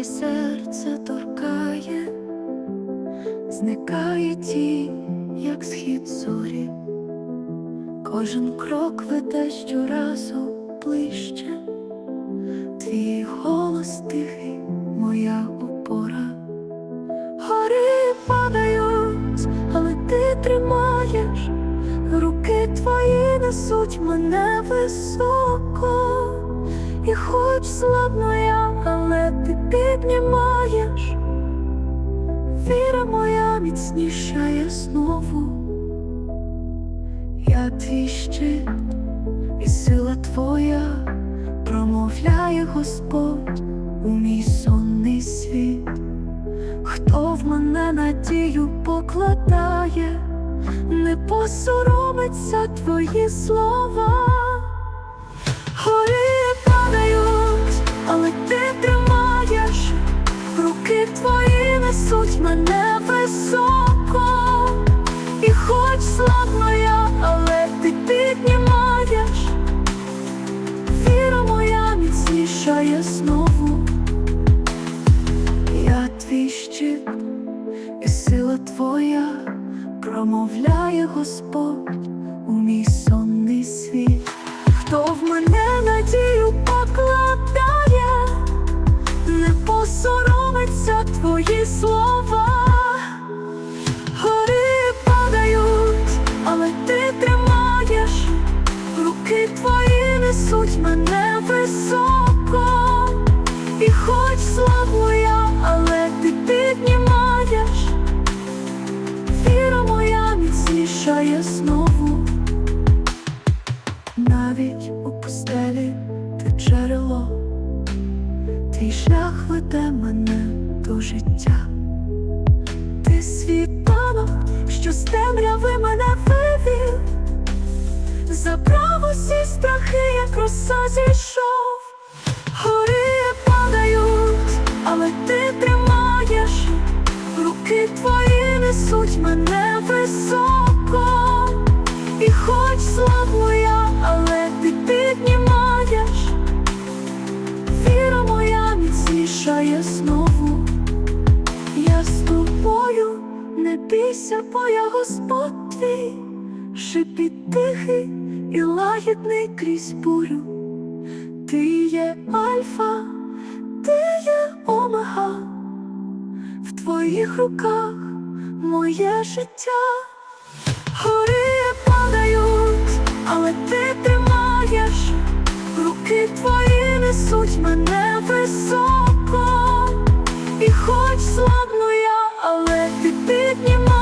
твоє серце торкає, зникає тінь, як схід зорі, кожен крок веде щоразу ближче, твій голос тихий, моя опора. Гори падають, але ти тримаєш, руки твої несуть мене високо. І хоч слабно піднімаєш, віра моя міцнішає знову, я твій щит, і сила твоя промовляє Господь у мій сонний світ, хто в мене надію покладає, не посоромиться твої слова. Несуть мене високо, і хоч слабно я, але ти піднімаєш, віра моя міцнішає знову, я твій щит, і сила твоя промовляє Господь у мій несуть мене високо, і хоч слабо я, але ти піднімаєш, віра моя міцнішає знову. Навіть у пустелі ти джерело, твій шлях веде мене до життя, ти світанок, що з темряви мене забрав усі страхи, як роса зійшов, гори падають, але ти тримаєш, руки твої несуть мене високо. І хоч слабо я, але ти піднімаєш, віра моя міцнішає знову, я з тобою не бійся, бо я Господь твій, шипіт тихий і лагідний крізь бурю. Ти є альфа, ти є омега, в твоїх руках моє життя, Гори падають, але ти тримаєш, руки твої несуть мене високо, і хоч слабну я, але ти піднімаєш.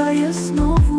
означає знову